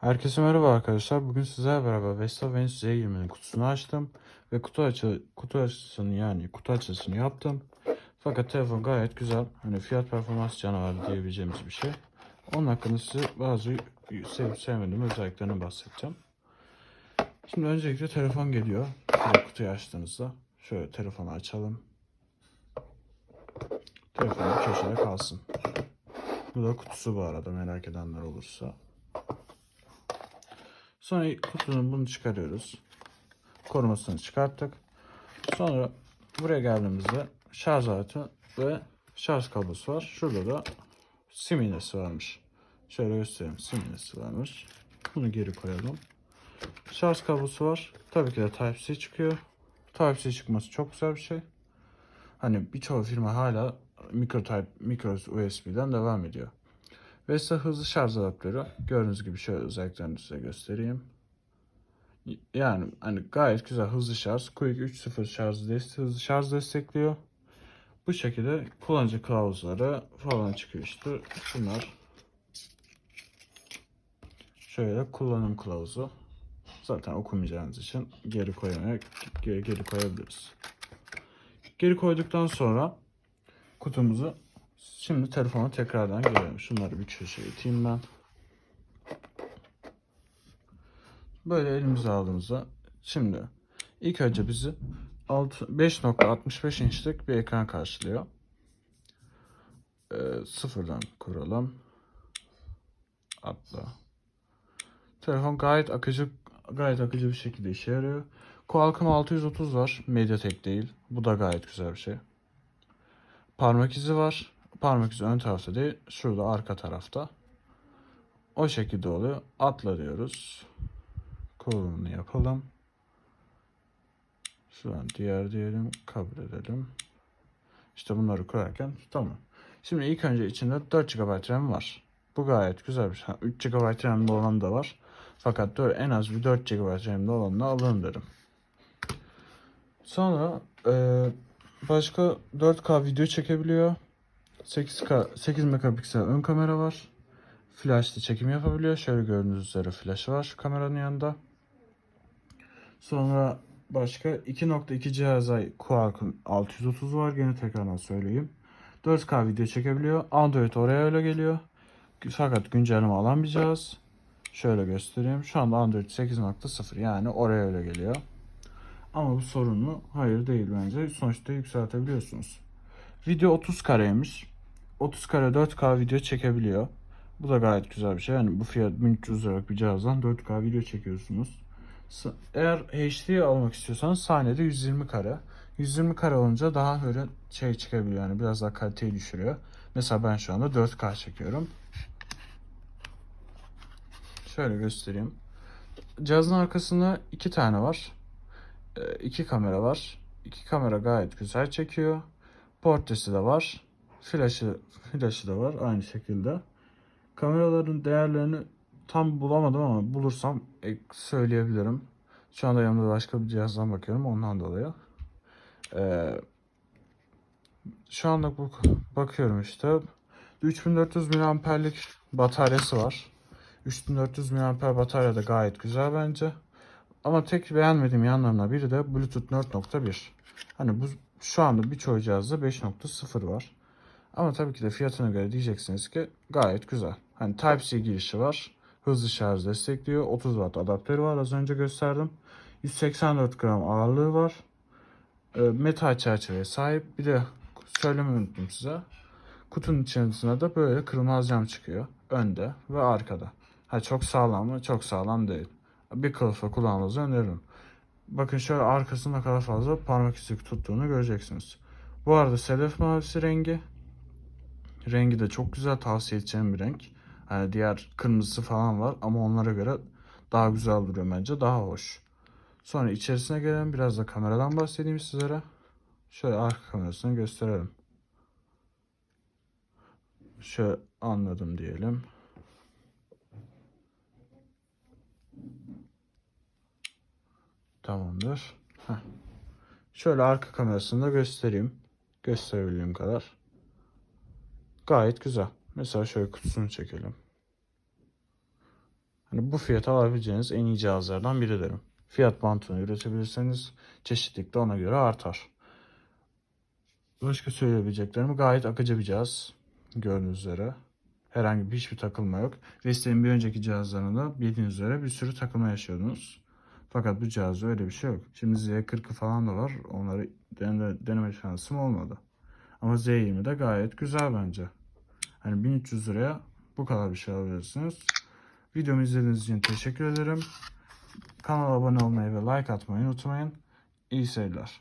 Herkese merhaba arkadaşlar. Bugün sizlerle beraber Vestel Venus Z20'nin kutusunu açtım ve kutu açı kutu açısını yani kutu açısını yaptım. Fakat telefon gayet güzel. Hani fiyat performans canavarı diyebileceğimiz bir şey. Onun hakkında size bazı sevip sevmediğim özelliklerini bahsedeceğim. Şimdi öncelikle telefon geliyor. Şöyle kutuyu açtığınızda şöyle telefonu açalım. Telefon bir köşede kalsın. Bu da kutusu bu arada merak edenler olursa. Sonra kutunun bunu çıkarıyoruz. Korumasını çıkarttık. Sonra buraya geldiğimizde şarj aleti ve şarj kablosu var. Şurada da sim iğnesi varmış. Şöyle göstereyim. Sim iğnesi varmış. Bunu geri koyalım. Şarj kablosu var. Tabii ki de Type-C çıkıyor. Type-C çıkması çok güzel bir şey. Hani birçok firma hala micro type, micro USB'den devam ediyor. Vestel hızlı şarj adaptörü. Gördüğünüz gibi şöyle özelliklerini size göstereyim. Yani hani gayet güzel hızlı şarj. Quick 3.0 şarj dest hızlı şarj destekliyor. Bu şekilde kullanıcı kılavuzları falan çıkıyor işte. Bunlar şöyle kullanım kılavuzu. Zaten okumayacağınız için geri geri, geri koyabiliriz. Geri koyduktan sonra kutumuzu Şimdi telefona tekrardan gelelim. Şunları bir köşeye iteyim ben. Böyle elimize aldığımızda şimdi ilk önce bizi 5.65 inçlik bir ekran karşılıyor. Ee, sıfırdan kuralım. Atla. Telefon gayet akıcı gayet akıcı bir şekilde işe yarıyor. Qualcomm 630 var. MediaTek değil. Bu da gayet güzel bir şey. Parmak izi var. Parmak izi ön tarafta değil. Şurada arka tarafta. O şekilde oluyor. Atla diyoruz. Kurulumunu yapalım. Şu an diğer diyelim. Kabul edelim. İşte bunları kurarken tamam. Şimdi ilk önce içinde 4 GB RAM var. Bu gayet güzel bir şey. 3 GB RAM'li olan da var. Fakat 4, en az bir 4 GB RAM'li olanını alın derim. Sonra başka 4K video çekebiliyor. 8K 8 megapiksel ön kamera var. Flash'lı çekim yapabiliyor. Şöyle gördüğünüz üzere flash var kameranın yanında. Sonra başka 2.2 cihaza Qualcomm 630 var. Gene tekrardan söyleyeyim. 4K video çekebiliyor. Android oraya öyle geliyor. Fakat güncelleme alan bir cihaz. Şöyle göstereyim. Şu anda Android 8.0 yani oraya öyle geliyor. Ama bu sorun? Hayır değil bence. Sonuçta yükseltebiliyorsunuz. Video 30 kareymiş. 30 kare 4K video çekebiliyor. Bu da gayet güzel bir şey. Yani bu fiyat 1300 liralık bir cihazdan 4K video çekiyorsunuz. Eğer HD almak istiyorsanız saniyede 120 kare. 120 kare olunca daha böyle şey çıkabiliyor yani biraz daha kaliteyi düşürüyor. Mesela ben şu anda 4K çekiyorum. Şöyle göstereyim. Cihazın arkasında iki tane var. Ee, iki kamera var. İki kamera gayet güzel çekiyor. Portresi de var. Flash'ı flash'ı da var aynı şekilde. Kameraların değerlerini tam bulamadım ama bulursam e, söyleyebilirim. Şu anda yanımda başka bir cihazdan bakıyorum ondan dolayı. Ee, şu anda bakıyorum işte. 3400 mAh'lik bataryası var. 3400 mAh batarya da gayet güzel bence. Ama tek beğenmediğim yanlarından biri de Bluetooth 4.1. Hani bu şu anda birçok cihazda 5.0 var. Ama tabii ki de fiyatına göre diyeceksiniz ki gayet güzel. Hani Type-C girişi var. Hızlı şarj destekliyor. 30 watt adaptörü var az önce gösterdim. 184 gram ağırlığı var. E, metal çerçeveye sahip. Bir de söylemeyi unuttum size. Kutunun içerisinde de böyle kırmızı cam çıkıyor. Önde ve arkada. Ha çok sağlam mı? Çok sağlam değil. Bir kılıfa kullanmanızı öneririm. Bakın şöyle arkasında kadar fazla parmak izi tuttuğunu göreceksiniz. Bu arada sedef mavisi rengi. Rengi de çok güzel tavsiye edeceğim bir renk. Hani diğer kırmızısı falan var ama onlara göre daha güzel duruyor bence. Daha hoş. Sonra içerisine gelen biraz da kameradan bahsedeyim sizlere. Şöyle arka kamerasını gösterelim. Şöyle anladım diyelim. Tamamdır. Heh. Şöyle arka kamerasını da göstereyim. Gösterebildiğim kadar. Gayet güzel. Mesela şöyle kutusunu çekelim. Hani bu fiyata alabileceğiniz en iyi cihazlardan biri derim. Fiyat bantını üretebilirseniz çeşitlilik de ona göre artar. Başka söyleyebileceklerim gayet akıcı bir cihaz. Gördüğünüz üzere. Herhangi bir hiçbir takılma yok. Vestel'in bir önceki cihazlarında bildiğiniz üzere bir sürü takılma yaşıyordunuz. Fakat bu cihazda öyle bir şey yok. Şimdi Z40'ı falan da var. Onları deneme, deneme şansım olmadı. Ama Z20 de gayet güzel bence. Hani 1300 liraya bu kadar bir şey alabilirsiniz. Videomu izlediğiniz için teşekkür ederim. Kanala abone olmayı ve like atmayı unutmayın. İyi seyirler.